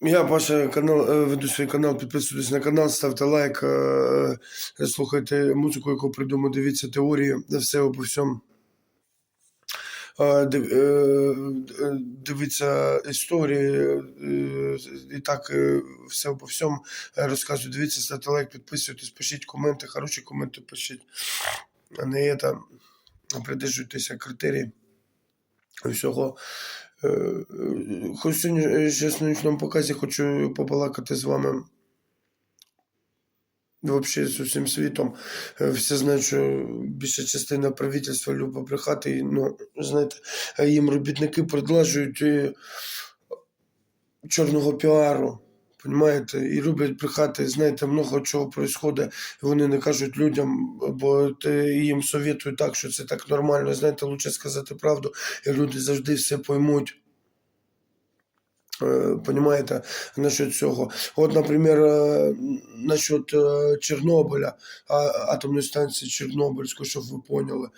Я Паша канал, е, веду свій канал, підписуйтесь на канал, ставте лайк, е, е, слухайте музику, яку придумав, дивіться теорії, все по всьому. Див- Дивіться історії і так все по всьому розказую. Дивіться, ставте лайк, підписуйтесь, пишіть коменти, хороші коменти пишіть, а не це, придержуйтеся критерій всього. Е, ще Хоч сьогодні е, зараз на показі хочу побалакати з вами. Взагалі з усім світом. Е, Всі знають, що більша частина правительства любить брехати. Ну, знаєте, е, їм робітники предложують е, чорного піару. Понимаєте, і люблять брехати, знаєте, много чого і вони не кажуть людям, бо їм совєтують так, що це так нормально. Знаєте, лучше сказати правду, і люди завжди все поймуть. Е, Понимаєте, насчет цього. От, наприклад, е, насчет е, Чорнобиля, атомної станції Чорнобильської, щоб ви поняли.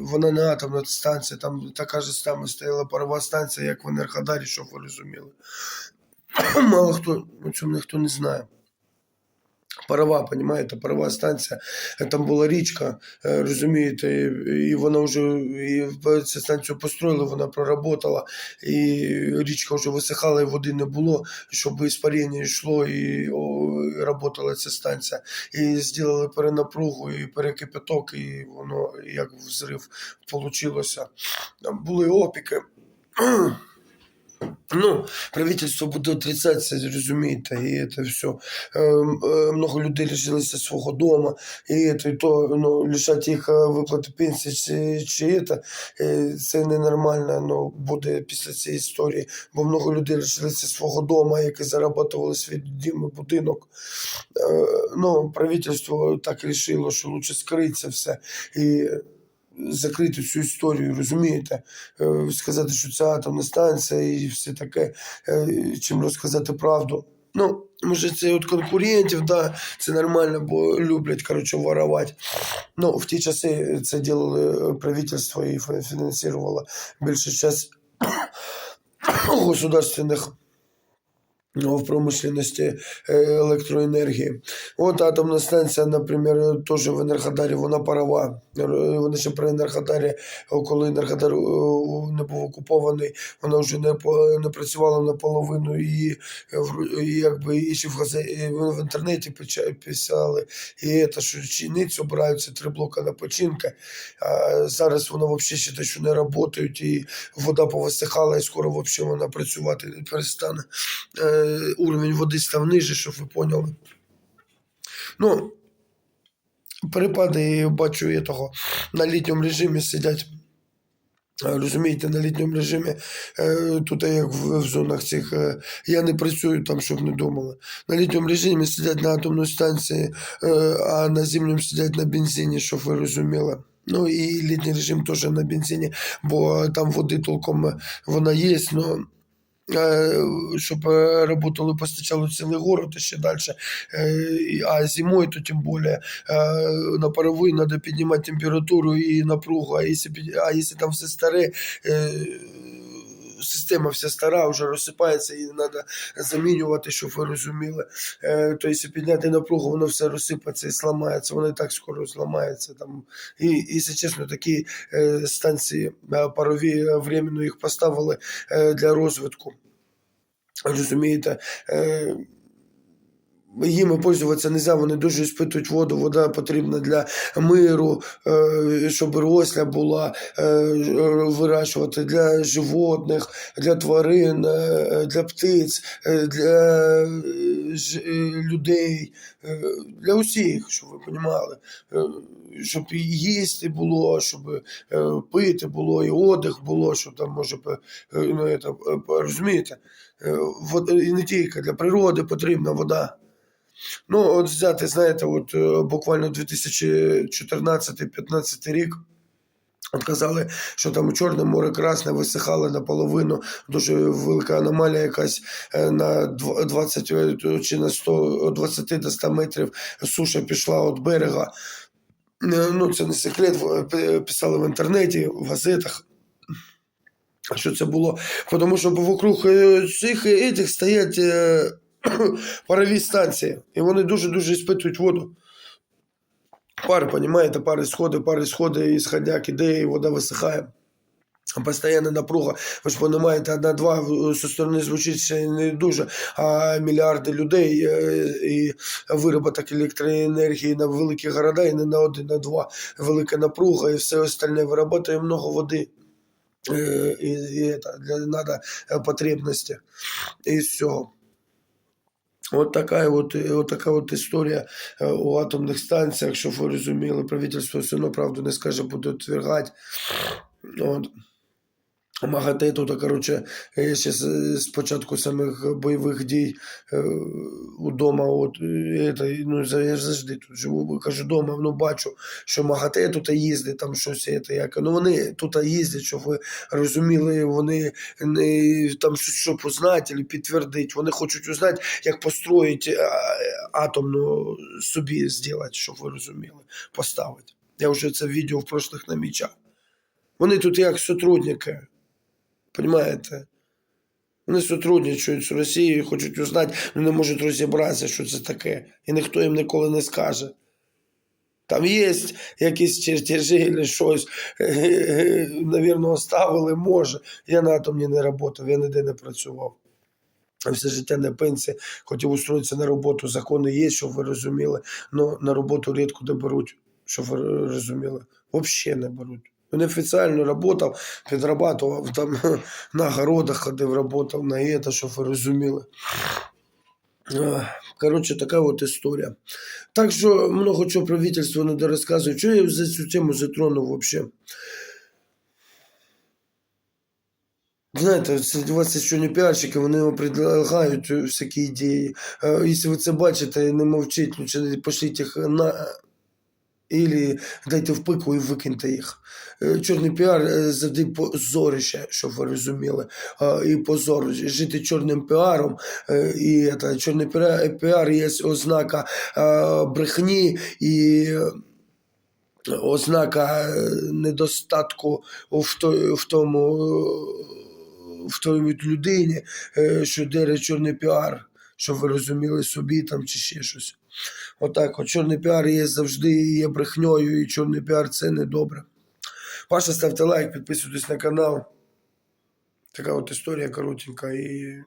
Вона не атомна станція, там така ж сама стояла парова станція, як в Енергодарі, щоб ви розуміли. Мало хто о цьому ніхто не знає. Парова, понимаєте, парова станція. Е, Там була річка, е, розумієте, і, вона вже і цю станцію построїли, вона проработала, і річка вже висихала, і води не було, щоб іспарення йшло, і работала ця станція. І зробили перенапругу, і перекипяток, і воно як взрив. Там були опіки. Ну, правительство буде отрицать це, розумієте, і це все. Е, е, Много людей лишилися свого дому, і і то ну, лишати їх е, виплати пенсії чи, чи це, е, це ненормально ну, буде після цієї історії, бо много людей лишилися свого дому, які заробляли свій дім і будинок. Е, Ну, правительство так рішило, що лучше скрити все. І закрити цю історію, розумієте? Е, Сказати, що це атомна станція і все таке, е, чим розказати правду. Ну, може, це від конкурентів, да, це нормально, бо люблять, коротше, воровати. Ну, в ті часи це робили правительство і фі- фінансувало більше час государственних в промышленности е, електроенергії. От атомна станція, наприклад, теж в Енергодарі, вона парова. Е, Вони ще при Енергодарі, коли Енергодар е, не був окупований, вона вже не, не працювала наполовину і, е, і якби і ще в, в інтернеті писали, і це, що чиницю обираються три блока на починки. А зараз воно взагалі ще те, що не працюють, і вода повисихала, і скоро взагалі вона працювати не перестане. Е, уровень води став ниже, щоб ви поняли. Ну, перепади я бачу я того на літньому режимі сидять. е, Розумієте, на літньому режимі е, тут як в, зонах цих е, я не працюю там, щоб не думали. На літньому режимі сидять на атомній станції, е, а на зимньому сидять на бензині, щоб ви розуміли. Ну і літній режим теж на бензині, бо там води толком е, вона є, Е, щоб е, постачали постачало цілий город і ще далі. А зимою, то тим більше е, на паровий треба піднімати температуру і напругу. А якщо, а якщо там все старе, е, система вся стара, вже розсипається, її треба замінювати, щоб ви розуміли. Тобто підняти напругу, воно все розсипається і зламається, воно і так скоро зламається. Там. І, якщо чесно, такі е, станції е, парові временно їх поставили для розвитку. Розумієте? Їми пользуватися не можна, вони дуже спитують воду, вода потрібна для миру, е, щоб росля була, е, вирощувати для животних, для тварин, е, для птиць, для людей, для усіх, щоб ви розуміли. Щоб їсти було, щоб пити було, і одяг було, щоб там може ну, это, е, розумієте? І не тільки для природи потрібна вода. Ну, от взяти, знаєте, от е, буквально 2014-15 рік. Казали, що там Чорне море Красне висихало наполовину, дуже велика аномалія якась е, на 20 е, чи на 100, 20 до 100 метрів суша пішла від берега. Ну, це не секрет, писали в інтернеті, в газетах. Що це було? Тому що вокруг цих этих стоять парові станції, і вони дуже-дуже спитують воду. Пари, понимаете, пари сходи, пари сходи, і сходняк іде, і вода висихає. Постоянна напруга, ви ж розумієте, одна-два зі сторони звучить ще не дуже, а мільярди людей е, і вироботок електроенергії на великі города, і не на один, на два велика напруга, і все остальне вироботає много води. Е, І, і это, для надо е, потребності. І все. От така от, от така от історія е, у атомних станціях, щоб ви розуміли, правительство все одно правду не скаже, буде отвергати. От. МАГАТЕ тут, коротше, ще з, з початку самих бойових дій е, удома, от, е, это, ну, я завжди тут живу, кажу, дома, ну, бачу, що МАГАТЕ тут їздить, там щось, это, як, ну, вони тут їздять, щоб ви розуміли, вони не, там щось, щоб узнати, або підтвердити, вони хочуть узнати, як построїти атомну собі зробити, щоб ви розуміли, поставити. Я вже це відео в прошлих намічав. Вони тут як сотрудники. Понимаєте? Вони сотрудничають з Росією, хочуть узнати, але не можуть розібратися, що це таке. І ніхто їм ніколи не скаже. Там є якісь чертежі або щось, навірно, оставили, може. Я на атомні не працював, я ніде не працював. Все життя на пенсії, хотів устроїтися на роботу. Закони є, щоб ви розуміли, але на роботу рідко де беруть, щоб ви розуміли. Взагалі не беруть. Він офіційно працював, підрабатував там на городах ходив, працював на це, щоб ви розуміли. Коротше, така от історія. Так що много чого правительство не розказує. Чого я за цю тему затронув взагалі? Знаєте, це 20 що не піарщики, вони вам предлагають всякі ідеї. Якщо ви це бачите, не мовчіть, лучше пошліть їх на. Ілі дайте в пику і викиньте їх. Е, Чорний піар е, завжди позорище, щоб ви розуміли. І позор. Жити чорним піаром. е, І це, чорний піар, є ознака брехні і ознака недостатку в, то, в тому в той людині, що дере чорний піар, щоб ви розуміли собі там чи ще щось. Отак, от чорний піар є завжди є брехньою, і чорний піар це не добре. Паша, ставте лайк, підписуйтесь на канал. Така от історія коротенька. І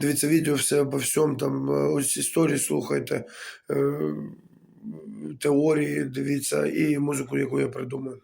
дивіться відео все обо всьому. Там ось історії слухайте, е, теорії дивіться і музику, яку я придумаю.